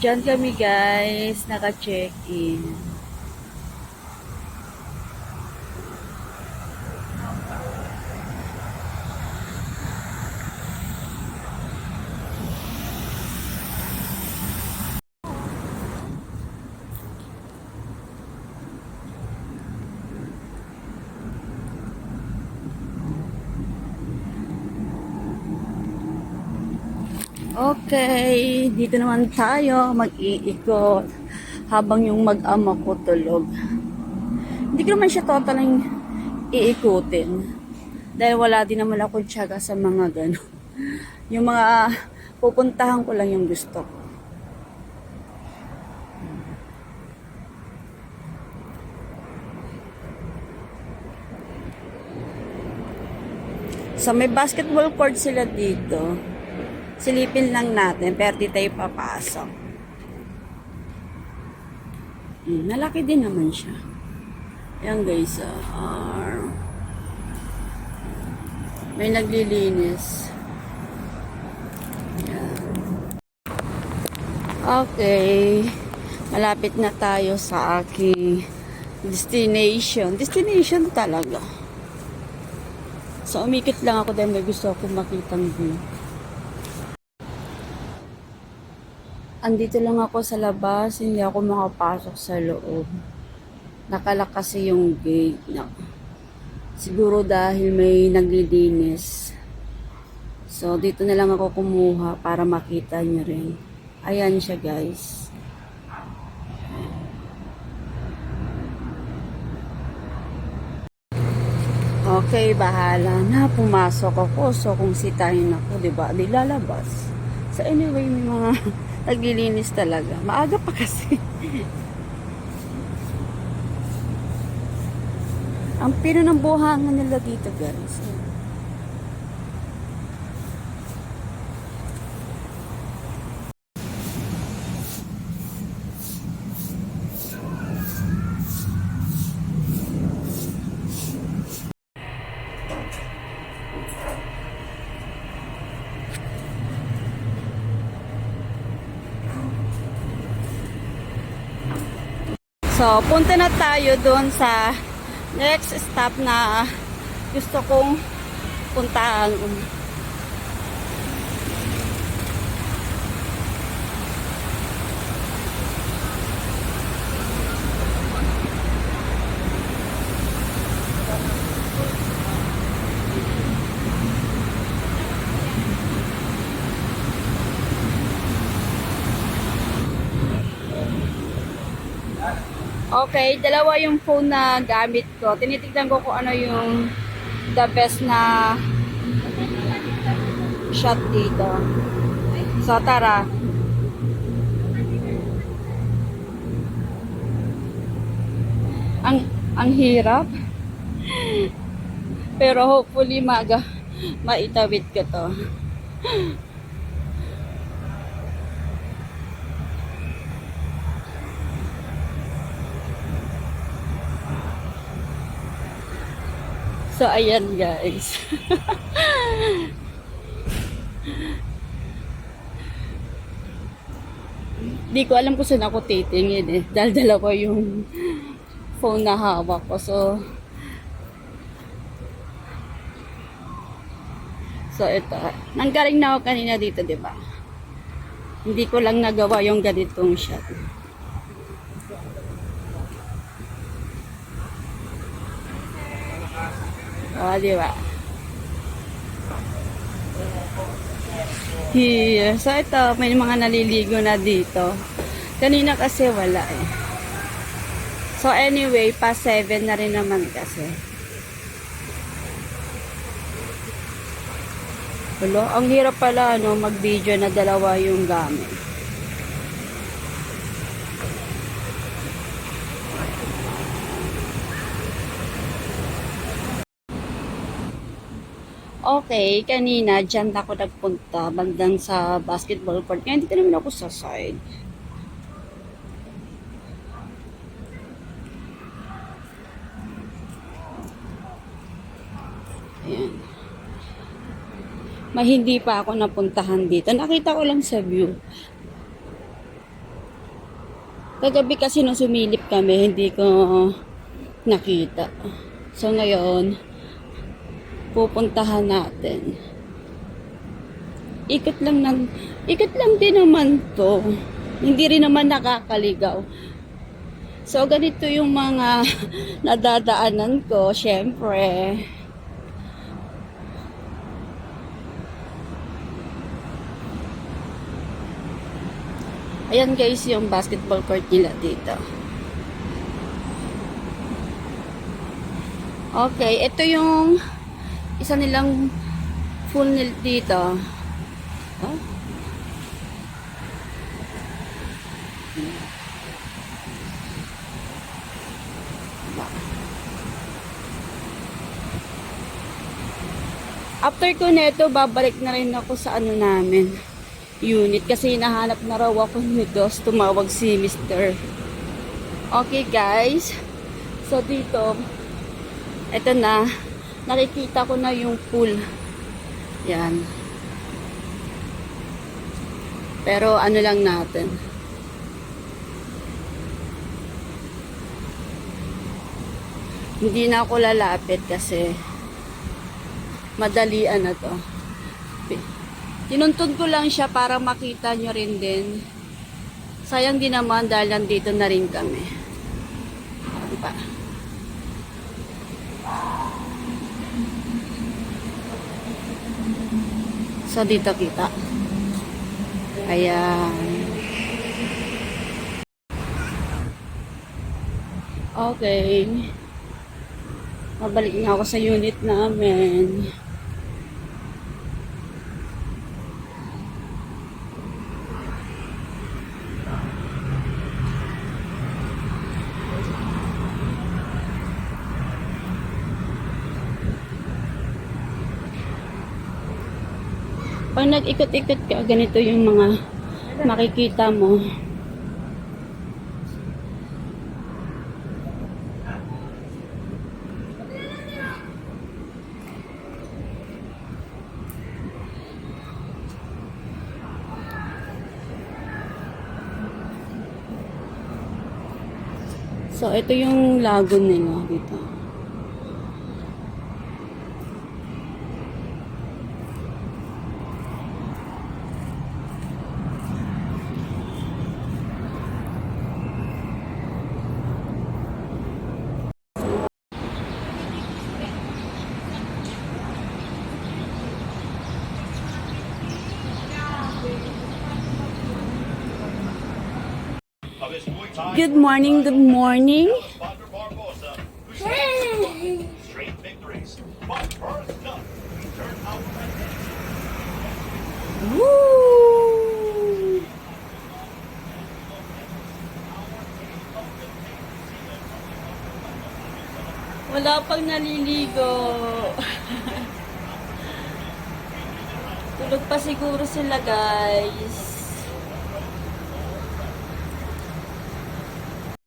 Diyan kami guys, naka-check-in. Okay, dito naman tayo mag-iikot habang yung mag-ama ko tulog. Hindi ko naman siya totaling iikutin dahil wala din naman ako tiyaga sa mga gano. Yung mga pupuntahan ko lang yung gusto ko. So may basketball court sila dito. Silipin lang natin, pero di tayo papasok. Hmm, malaki din naman siya. Yan guys, ah, may naglilinis. Okay. Malapit na tayo sa aking destination. Destination talaga. So, umikit lang ako dahil may gusto akong makitang view. Andito lang ako sa labas, hindi ako makapasok sa loob. Nakalak kasi yung gate na. Siguro dahil may naglilinis. So, dito na lang ako kumuha para makita nyo rin. Ayan siya guys. Okay, bahala na. Pumasok ako. So, kung sitahin ako, di ba? Di lalabas. So, anyway, may mga naglilinis talaga. Maaga pa kasi. Ang pino ng buhangan nila dito, guys. So, punta na tayo doon sa next stop na gusto kong puntahan. Okay, dalawa yung phone na gamit ko. Tinitignan ko kung ano yung the best na shot dito. So, tara. Ang, ang hirap. Pero hopefully maga maitawid ko to. So, ayan guys. Di ko alam kung saan ako titingin eh. Dahil dalawa yung phone na hawak ko. So, so ito. Nanggaling na ako kanina dito, di ba? Hindi ko lang nagawa yung ganitong shot. O, di ba? Here. So, ito, may mga naliligo na dito. Kanina kasi wala eh. So, anyway, pa 7 na rin naman kasi. Hello? Ang hirap pala, ano, mag-video na dalawa yung gamit. Okay, kanina dyan ako nagpunta bandang sa basketball court. Ngayon dito naman ako sa side. Ayan. May hindi pa ako napuntahan dito. Nakita ko lang sa view. Kagabi kasi nung sumilip kami, hindi ko nakita. So ngayon, pupuntahan natin. Ikot lang ng, ikot lang din naman to. Hindi rin naman nakakaligaw. So ganito yung mga nadadaanan ko, syempre. Ayan guys, yung basketball court nila dito. Okay, ito yung isa nilang full nil dito. Oh. After ko neto, babalik na rin ako sa ano namin unit kasi hinahanap na raw ako ni Dos tumawag si Mr. Okay guys so dito eto na nakikita ko na yung pool yan pero ano lang natin hindi na ako lalapit kasi madalian na to Tinuntun ko lang siya para makita nyo rin din. Sayang din naman dahil nandito na rin kami. Ano pa? So dito kita. Ayan. Okay. Mabalik na ako sa unit namin. Pag nag-ikot-ikot ka, ganito yung mga makikita mo. So, ito yung lagon nila dito. Good morning, good morning. Wagner Barbosa, who shares straight victories. But first up, he turned out like this. Woo! Wala pang naliligo. Tulog pa siguro sila, guys.